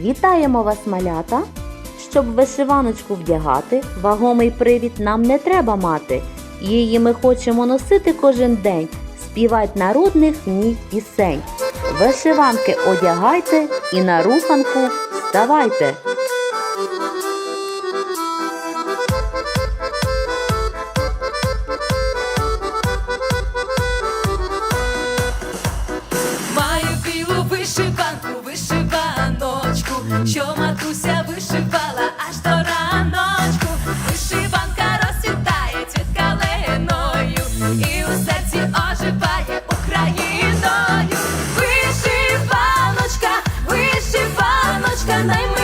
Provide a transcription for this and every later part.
Вітаємо вас, малята! Щоб вишиваночку вдягати, вагомий привід нам не треба мати. Її ми хочемо носити кожен день, співать народних ній пісень. Вишиванки одягайте і на руханку вставайте. Серці оживає Україною. Вишиваночка, вишиваночка, найм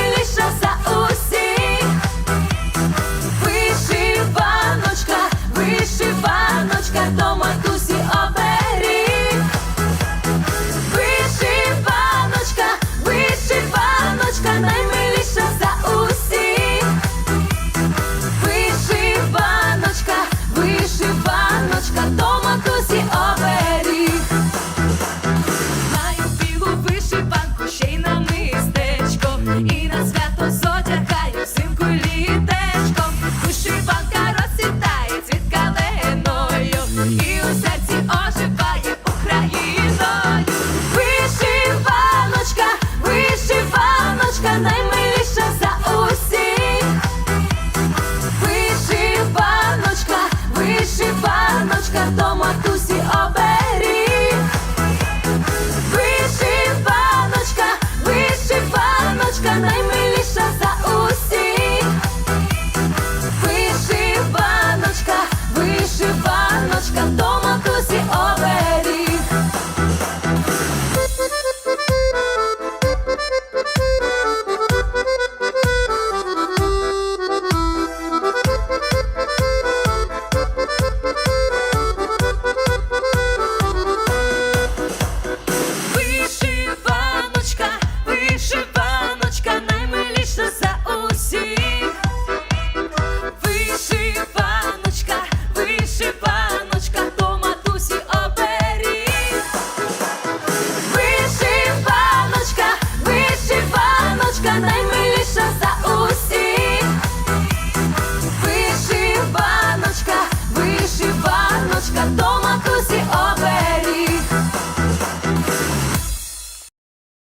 Вишиваночка, вишиваночка, дома кусі обе.